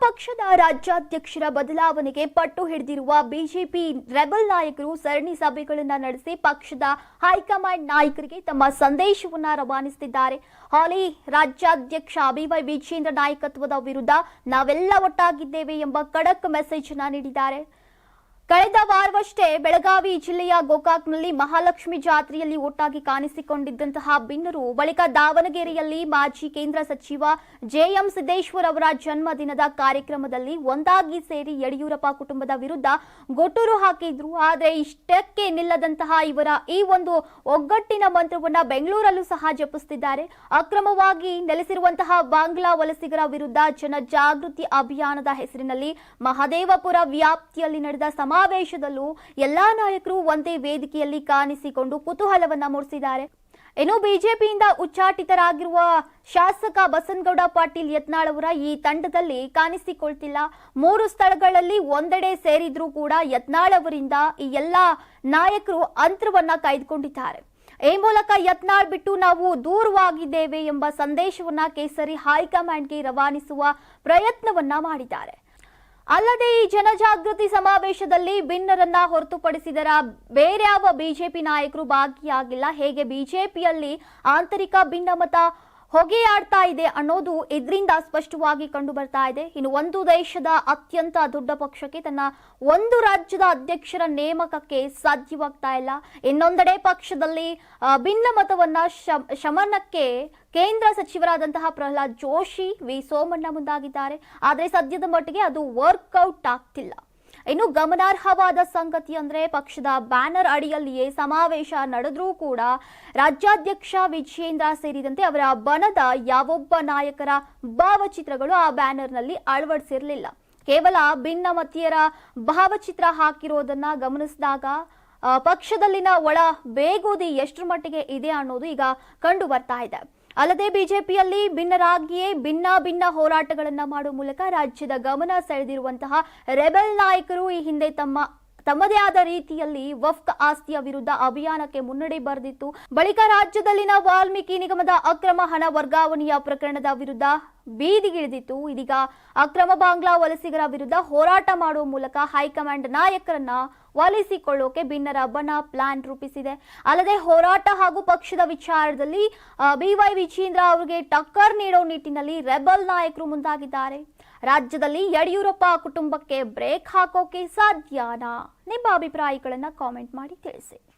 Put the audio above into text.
ಪಕ್ಷದ ರಾಜ್ಯಾಧ್ಯಕ್ಷರ ಬದಲಾವಣೆಗೆ ಪಟ್ಟು ಹಿಡಿದಿರುವ ಬಿಜೆಪಿ ರೆಬಲ್ ನಾಯಕರು ಸರಣಿ ಸಭೆಗಳನ್ನ ನಡೆಸಿ ಪಕ್ಷದ ಹೈಕಮಾಂಡ್ ನಾಯಕರಿಗೆ ತಮ್ಮ ಸಂದೇಶವನ್ನ ರವಾನಿಸುತ್ತಿದ್ದಾರೆ. ಹಾಲಿ ರಾಜ್ಯಾಧ್ಯಕ್ಷ ಅಭಿವೈ ವಿಜೇಂದ್ರ ನಾಯಕತ್ವದ ವಿರುದ್ಧ ನಾವೆಲ್ಲ ಒಟ್ಟಾಗಿದ್ದೇವೆ ಎಂಬ ಖಡಕ್ ಮೆಸೇಜ್ ನೀಡಿದ್ದಾರೆ. ಕಳೆದ ವಾರವಷ್ಟೇ ಬೆಳಗಾವಿ ಜಿಲ್ಲೆಯ ಗೋಕಾಕ್ನಲ್ಲಿ ಮಹಾಲಕ್ಷ್ಮಿ ಜಾತ್ರೆಯಲ್ಲಿ ಒಟ್ಟಾಗಿ ಕಾಣಿಸಿಕೊಂಡಿದ್ದಂತಹ ಬಿನ್ನರು, ಬಳಿಕ ದಾವಣಗೆರೆಯಲ್ಲಿ ಮಾಜಿ ಕೇಂದ್ರ ಸಚಿವ ಜೆಎಂ ಸಿದ್ದೇಶ್ವರ್ ಅವರ ಜನ್ಮದಿನದ ಕಾರ್ಯಕ್ರಮದಲ್ಲಿ ಒಂದಾಗಿ ಸೇರಿ ಯಡಿಯೂರಪ್ಪ ಕುಟುಂಬದ ವಿರುದ್ಧ ಗೊಟ್ಟೂರು ಹಾಕಿದ್ರು. ಆದರೆ ಇಷ್ಟಕ್ಕೆ ನಿಲ್ಲದಂತಹ ಇವರ ಈ ಒಂದು ಒಗ್ಗಟ್ಟಿನ ಮಂತ್ರವನ್ನ ಬೆಂಗಳೂರಲ್ಲೂ ಸಹ ಜಪಿಸುತ್ತಿದ್ದಾರೆ ಅಕ್ರಮವಾಗಿ ನೆಲೆಸಿರುವಂತಹ ಬಾಂಗ್ಲಾ ವಲಸಿಗರ ವಿರುದ್ಧ ಜನಜಾಗೃತಿ ಅಭಿಯಾನದ ಹೆಸರಿನಲ್ಲಿ ಮಹದೇವಪುರ ವ್ಯಾಪ್ತಿಯಲ್ಲಿ ನಡೆದ ಸಮಾವೇಶದಲ್ಲೂ ಎಲ್ಲಾ ನಾಯಕರು ಒಂದೇ ವೇದಿಕೆಯಲ್ಲಿ ಕಾಣಿಸಿಕೊಂಡು ಕುತೂಹಲವನ್ನ ಮೂಡಿಸಿದ್ದಾರೆ. ಇನ್ನು ಬಿಜೆಪಿಯಿಂದ ಉಚ್ಚಾಟಿತರಾಗಿರುವ ಶಾಸಕ ಬಸನಗೌಡ ಪಾಟೀಲ್ ಯತ್ನಾಳ್ ಅವರ ಈ ತಂಡದಲ್ಲಿ ಕಾಣಿಸಿಕೊಳ್ತಿಲ್ಲ. ಮೂರು ಸ್ಥಳಗಳಲ್ಲಿ ಒಂದೆಡೆ ಸೇರಿದ್ರೂ ಕೂಡ ಯತ್ನಾಳ್ ಅವರಿಂದ ಈ ಎಲ್ಲ ನಾಯಕರು ಅಂತರವನ್ನ ಕಾಯ್ದುಕೊಂಡಿದ್ದಾರೆ. ಈ ಮೂಲಕ ಯತ್ನಾಳ್ ಬಿಟ್ಟು ನಾವು ದೂರವಾಗಿದ್ದೇವೆ ಎಂಬ ಸಂದೇಶವನ್ನ ಕೇಸರಿ ಹೈಕಮಾಂಡ್ಗೆ ರವಾನಿಸುವ ಪ್ರಯತ್ನವನ್ನ ಮಾಡಿದ್ದಾರೆ. ಅಲ್ಲದೆ ಈ ಜನಜಾಗೃತಿ ಸಮಾವೇಶದಲ್ಲಿ ಭಿನ್ನರನ್ನ ಹೊರತುಪಡಿಸಿದರ ಬೇರೆ ಯಾವ ಬಿಜೆಪಿ ನಾಯಕರು ಭಾಗಿಯಾಗಿಲ್ಲ. ಹೇಗೆ ಬಿಜೆಪಿಯಲ್ಲಿ ಆಂತರಿಕ ಭಿನ್ನಮತ ಹೊಗೆಯಾಡ್ತಾ ಇದೆ ಅನ್ನೋದು ಇದರಿಂದ ಸ್ಪಷ್ಟವಾಗಿ ಕಂಡು ಬರ್ತಾ ಇದೆ. ಇನ್ನು ಒಂದು ದೇಶದ ಅತ್ಯಂತ ದೊಡ್ಡ ಪಕ್ಷಕ್ಕೆ ತನ್ನ ಒಂದು ರಾಜ್ಯದ ಅಧ್ಯಕ್ಷರ ನೇಮಕಕ್ಕೆ ಸಾಧ್ಯವಾಗ್ತಾ ಇಲ್ಲ. ಇನ್ನೊಂದೆಡೆ ಪಕ್ಷದಲ್ಲಿ ಭಿನ್ನ ಭಿನ್ನಮತವನ್ನ ಶಮ್- ಶಮನಕ್ಕೆ ಕೇಂದ್ರ ಸಚಿವರಾದಂತಹ ಪ್ರಹ್ಲಾದ್ ಜೋಶಿ ವಿ ಸೋಮಣ್ಣ ಮುಂದಾಗಿದ್ದಾರೆ. ಆದರೆ ಸದ್ಯದ ಮಟ್ಟಿಗೆ ಅದು ವರ್ಕೌಟ್ ಆಗ್ತಿಲ್ಲ. ಇನ್ನು ಗಮನಾರ್ಹವಾದ ಸಂಗತಿ ಅಂದ್ರೆ ಪಕ್ಷದ ಬ್ಯಾನರ್ ಅಡಿಯಲ್ಲಿಯೇ ಸಮಾವೇಶ ನಡೆದ್ರೂ ಕೂಡ ರಾಜ್ಯಾಧ್ಯಕ್ಷ ವಿಜಯೇಂದ್ರ ಸೇರಿದಂತೆ ಅವರ ಬಣದ ಯಾವೊಬ್ಬ ನಾಯಕರ ಭಾವಚಿತ್ರಗಳು ಆ ಬ್ಯಾನರ್ನಲ್ಲಿ ಅಳವಡಿಸಿರಲಿಲ್ಲ. ಕೇವಲ ಭಿನ್ನಮತೀಯರ ಭಾವಚಿತ್ರ ಹಾಕಿರೋದನ್ನ ಗಮನಿಸಿದಾಗ ಪಕ್ಷದಲ್ಲಿನ ಒಳ ಬೇಗೋದಿ ಎಷ್ಟರ ಮಟ್ಟಿಗೆ ಇದೆ ಅನ್ನೋದು ಈಗ ಕಂಡು ಬರ್ತಾ ಇದೆ. ಅಲ್ಲದೆ ಬಿಜೆಪಿಯಲ್ಲಿ ಭಿನ್ನರಾಗಿಯೇ ಭಿನ್ನ ಭಿನ್ನ ಹೋರಾಟಗಳನ್ನು ಮಾಡುವ ಮೂಲಕ ರಾಜ್ಯದ ಗಮನ ಸೆಳೆದಿರುವಂತಹ ರೆಬೆಲ್ ನಾಯಕರು ಈ ಹಿಂದೆ ತಮ್ಮ ತಮ್ಮದೇ ಆದ ರೀತಿಯಲ್ಲಿ ವಫ್ಕ್ ಆಸ್ತಿಯ ವಿರುದ್ಧ ಅಭಿಯಾನಕ್ಕೆ ಮುನ್ನಡೆ ಬರೆದಿತ್ತು. ಬಳಿಕ ರಾಜ್ಯದಲ್ಲಿನ ವಾಲ್ಮೀಕಿ ನಿಗಮದ ಅಕ್ರಮ ಹಣ ವರ್ಗಾವಣೆಯ ಪ್ರಕರಣದ ವಿರುದ್ಧ ಬೀದಿಗಿಳಿದಿತ್ತು ಇದೀಗ ಅಕ್ರಮ ಬಾಂಗ್ಲಾ ವಲಸಿಗರ ವಿರುದ್ಧ ಹೋರಾಟ ಮಾಡುವ ಮೂಲಕ ಹೈಕಮಾಂಡ್ ನಾಯಕರನ್ನ ಒಲಿಸಿಕೊಳ್ಳೋಕೆ ಭಿನ್ನರ ಬಣ ಪ್ಲಾನ್ ರೂಪಿಸಿದೆ. ಅಲ್ಲದೆ ಹೋರಾಟ ಹಾಗೂ ಪಕ್ಷದ ವಿಚಾರದಲ್ಲಿ ಬಿವೈ ವಿಜೇಂದ್ರ ಅವರಿಗೆ ಟಕ್ಕರ್ ನೀಡೋ ನಿಟ್ಟಿನಲ್ಲಿ ರೆಬಲ್ ನಾಯಕರು ಮುಂದಾಗಿದ್ದಾರೆ. ರಾಜ್ಯದಲ್ಲಿ ಯಡಿಯೂರಪ್ಪ ಕುಟುಂಬಕ್ಕೆ ಬ್ರೇಕ್ ಹಾಕೋಕೆ ಸಾಧ್ಯನಾ? ನಿಮ್ಮ ಅಭಿಪ್ರಾಯಗಳನ್ನು ಕಾಮೆಂಟ್ ಮಾಡಿ ತಿಳಿಸಿ.